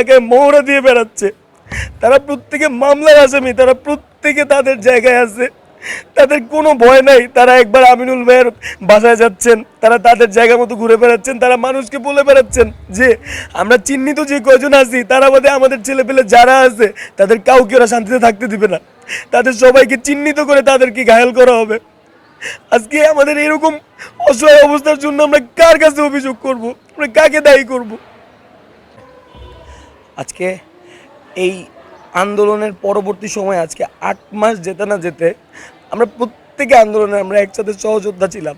তাকে মোহরা দিয়ে বেড়াচ্ছে। তারা প্রত্যেকে মামলার আসামি, তারা প্রত্যেকে তাদের জায়গায় আছে। তাদের কোনো ভয় নাই, তারা একবার আমিনুল ভাইয়ের বাসায় যাচ্ছেন, তারা তাদের জায়গা মতো ঘুরে বেড়াচ্ছেন, তারা মানুষকে বলে বেড়াচ্ছেন যে, আমরা চিহ্নিত যে কয়জন আছি, তারা বাদে আমাদের ছেলে পেলে যারা আছে, তাদের কাউকে ওরা শান্তিতে থাকতে দিবে না। তাদের সবাইকে চিহ্নিত করে তাদেরকে ঘায়াল করা হবে। আজকে আমাদের এরকম অসহায় অবস্থার জন্য আমরা কার কাছে অভিযোগ করব? আমরা কাকে দায়ী করব? আজকে এই আন্দোলনের পরবর্তী সময় আজকে আট মাস যেতে না যেতে আমরা প্রত্যেকে আন্দোলনে আমরা একসাথে সহযোদ্ধা ছিলাম।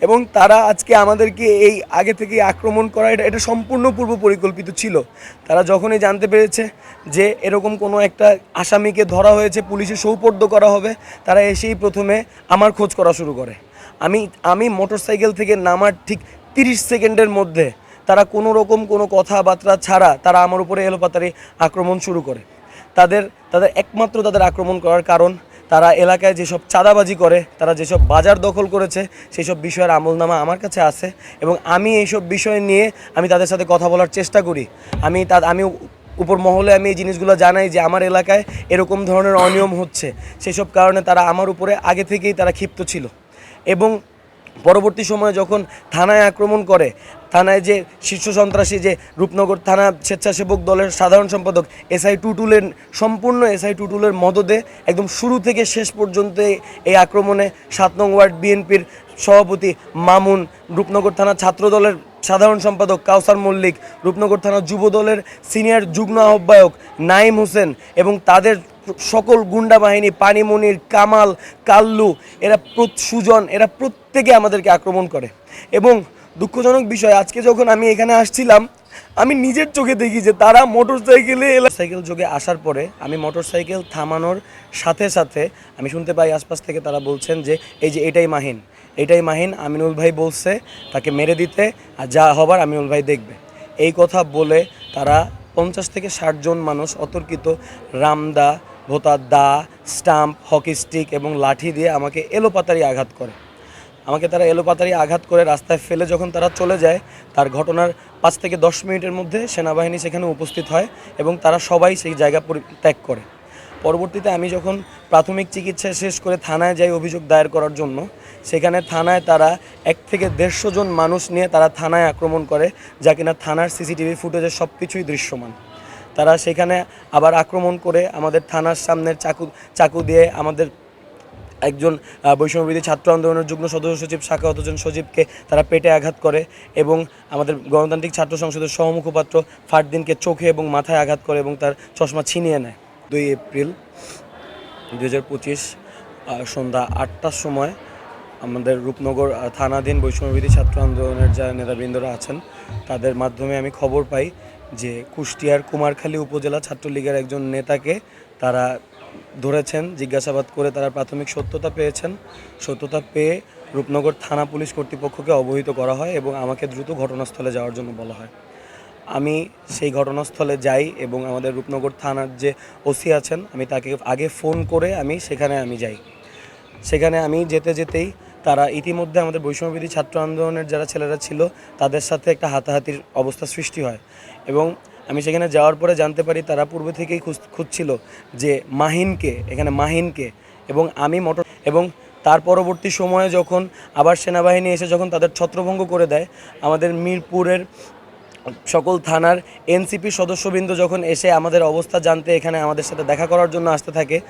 এবং তারা আজকে আমাদেরকে এই আগে থেকে আক্রমণ করা এটা এটা সম্পূর্ণ পূর্ব পরিকল্পিত ছিল। তারা যখনই জানতে পেরেছে যে এরকম কোনো একটা আসামিকে ধরা হয়েছে, পুলিশে সৌপর্দ করা হবে, তারা এসেই প্রথমে আমার খোঁজ করা শুরু করে। আমি আমি মোটরসাইকেল থেকে নামার ঠিক তিরিশ সেকেন্ডের মধ্যে তারা কোনো রকম কোনো কথাবার্তা ছাড়া তারা আমার উপরে এলোপাতারি আক্রমণ শুরু করে। তাদের তাদের একমাত্র তাদের আক্রমণ করার কারণ তারা এলাকায় যেসব চাঁদাবাজি করে, তারা যেসব বাজার দখল করেছে সেই সব বিষয়ের আমলনামা আমার কাছে আছে এবং আমি এইসব বিষয় নিয়ে আমি তাদের সাথে কথা বলার চেষ্টা করি। আমি তা, আমি উপর মহলে আমি এই জিনিসগুলো জানাই যে আমার এলাকায় এরকম ধরনের অনিয়ম হচ্ছে। সেসব কারণে তারা আমার উপরে আগে থেকেই তারা ক্ষিপ্ত ছিল। এবং পরবর্তী সময়ে যখন থানায় আক্রমণ করে, থানায় যে শীর্ষ সন্ত্রাসী যে রূপনগর থানা স্বেচ্ছাসেবক দলের সাধারণ সম্পাদক এসআই টুটুলের সম্পূর্ণ এসআই টুটুলের মদদে একদম শুরু থেকে শেষ পর্যন্ত এই- আক্রমণে সাত নং ওয়ার্ড বিএনপির সভাপতি মামুন, রূপনগর থানা ছাত্র দলের সাধারণ সম্পাদক কাউসার মল্লিক, রূপনগর থানা যুব দলের সিনিয়র যুগ্ম আহ্বায়ক নাইম হোসেন এবং তাদের সকল গুন্ডা বাহিনী পানিমনির, কামাল, কাল্লু, এরা সুজন, এরা প্রত্যেকে আমাদেরকে আক্রমণ করে। এবং দুঃখজনক বিষয়, আজকে যখন আমি এখানে আসছিলাম, আমি নিজের চোখে দেখি যে তারা মোটর সাইকেলে সাইকেল যোগে আসার পরে আমি মোটর সাইকেল থামানোর সাথে সাথে আমি শুনতে পাই আশপাশ থেকে তারা বলছেন যে, এই যে এটাই মাহিন এটাই মাহিন, আমিনুল ভাই বলছে তাকে মেরে দিতে আর যা হবার আমিনুল ভাই দেখবে। এই কথা বলে তারা পঞ্চাশ থেকে ষাট জন মানুষ অতর্কিত রামদা ভোতা দা, স্টাম্প, হকি স্টিক এবং লাঠি দিয়ে আমাকে এলোপাতারি আঘাত করে। আমাকে তারা এলোপাতারি আঘাত করে রাস্তায় ফেলে যখন তারা চলে যায়, তার ঘটনার পাঁচ থেকে দশ মিনিটের মধ্যে সেনাবাহিনী সেখানে উপস্থিত হয় এবং তারা সবাই সেই জায়গা ত্যাগ করে। পরবর্তীতে আমি যখন প্রাথমিক চিকিৎসা শেষ করে থানায় যাই অভিযোগ দায়ের করার জন্য, সেখানে থানায় তারা এক থেকে দেড়শো জন মানুষ নিয়ে তারা থানায় আক্রমণ করে, যা কিনা থানার সিসিটিভি ফুটেজে সব কিছুই দৃশ্যমান। তারা সেখানে আবার আক্রমণ করে আমাদের থানার সামনের চাকু চাকু দিয়ে আমাদের একজন বৈষম্যবিধি ছাত্র আন্দোলনের যুগ্ম সদস্য সচিব শাখাওয়াত হোসেন সজীবকে তারা পেটে আঘাত করে এবং আমাদের গণতান্ত্রিক ছাত্র সংসদের সহমুখপাত্র ফারদিনকে চোখে এবং মাথায় আঘাত করে এবং তার চশমা ছিনিয়ে নেয়। দুই এপ্রিল দু হাজার পঁচিশ সন্ধ্যা আটটার সময় আমাদের রূপনগর থানাধীন বৈষম্যবিধি ছাত্র আন্দোলনের যারা নেতাবৃন্দরা আছেন, তাদের মাধ্যমে আমি খবর পাই যে কুষ্টিয়ার কুমারখালী উপজেলা ছাত্রলীগের একজন নেতাকে তারা ধরেছেন, জিজ্ঞাসাবাদ করে তারা প্রাথমিক সত্যতা পেয়েছেন। সত্যতা পেয়ে রূপনগর থানা পুলিশ কর্তৃপক্ষকে অবহিত করা হয় এবং আমাকে দ্রুত ঘটনাস্থলে যাওয়ার জন্য বলা হয়। আমি সেই ঘটনাস্থলে যাই এবং আমাদের রূপনগর থানার যে ওসি আছেন, আমি তাকে আগে ফোন করে আমি সেখানে আমি যাই। সেখানে আমি যেতে যেতেই তারা ইতিমধ্যে আমাদের বৈষম্যবিধি ছাত্র আন্দোলনের যারা ছেলেরা ছিল, তাদের সাথে একটা হাতাহাতির অবস্থা সৃষ্টি হয়। এবং আমি সেখানে যাওয়ার পরে জানতে পারি তারা পূর্বে থেকেই খুঁজ- খুঁজছিল যে মাহিনকে এখানে মাহিনকে এবং আমি মোটর, এবং তার পরবর্তী সময়ে যখন আবার সেনাবাহিনী এসে যখন তাদের ছত্রভঙ্গ করে দেয়, আমাদের মিরপুরের সকল থানার এনসিপি সদস্যবৃন্দ যখন এসে আমাদের অবস্থা জানতে এখানে আমাদের সাথে দেখা করার জন্য আসতে থাকে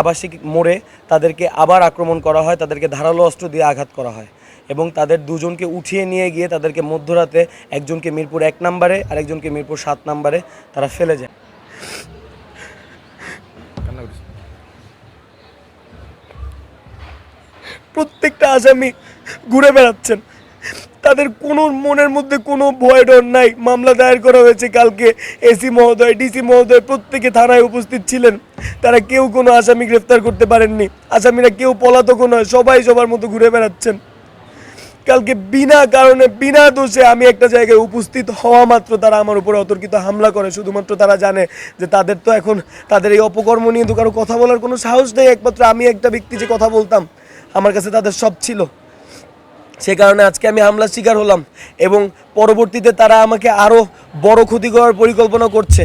আবাসিক মোড়ে তাদেরকে আবার আক্রমণ করা হয়, তাদেরকে ধারালো অস্ত্র দিয়ে আঘাত করা হয় এবং তাদের দুজনকে উঠিয়ে নিয়ে গিয়ে তাদেরকে মধ্যরাতে একজনকে মিরপুর এক নম্বরে আর একজনকে মিরপুর সাত নম্বরে তারা ফেলে যায়। প্রত্যেকটা আসামি ঘুরে বেড়াচ্ছেন। তাদের কোনো মনের মধ্যে কোনো ভয় ডর নাই। মামলা দায়ের করা হয়েছে কালকে। এসি মহোদয়, ডিসি মহোদয় প্রত্যেকে থানায় উপস্থিত ছিলেন। তারা কেউ কোনো আসামি গ্রেফতার করতে পারেননি। আসামিরা কেউ পলাতকও নয়, সবাই সবার মতো ঘুরে বেড়াচ্ছেন। কালকে বিনা কারণে, বিনা দোষে আমি একটা জায়গায় উপস্থিত হওয়া মাত্র তারা আমার উপরে অতর্কিত হামলা করে। শুধুমাত্র তারা জানে যে তাদের তো এখন তাদের এই অপকর্ম নিয়ে তো কারও কথা বলার কোনো সাহস নেই। একমাত্র আমি একটা ব্যক্তি যে কথা বলতাম, আমার কাছে তাদের সব ছিল। সে কারণে আজকে আমি হামলার শিকার হলাম এবং পরবর্তীতে তারা আমাকে আরও বড় ক্ষতি করার পরিকল্পনা করছে।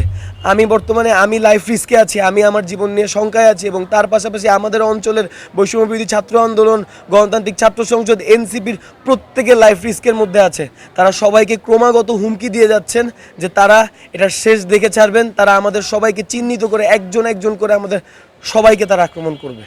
আমি বর্তমানে আমি লাইফ রিস্কে আছি, আমি আমার জীবন নিয়ে শঙ্কায় আছি এবং তার পাশাপাশি আমাদের অঞ্চলের বৈষম্যবিরোধী ছাত্র আন্দোলন, গণতান্ত্রিক ছাত্র সংসদ, এনসিপির প্রত্যেকের লাইফ রিস্কের মধ্যে আছে। তারা সবাইকে ক্রমাগত হুমকি দিয়ে যাচ্ছেন যে তারা এটার শেষ দেখে ছাড়বেন, তারা আমাদের সবাইকে চিহ্নিত করে একজন একজন করে আমাদের সবাইকে তারা আক্রমণ করবে।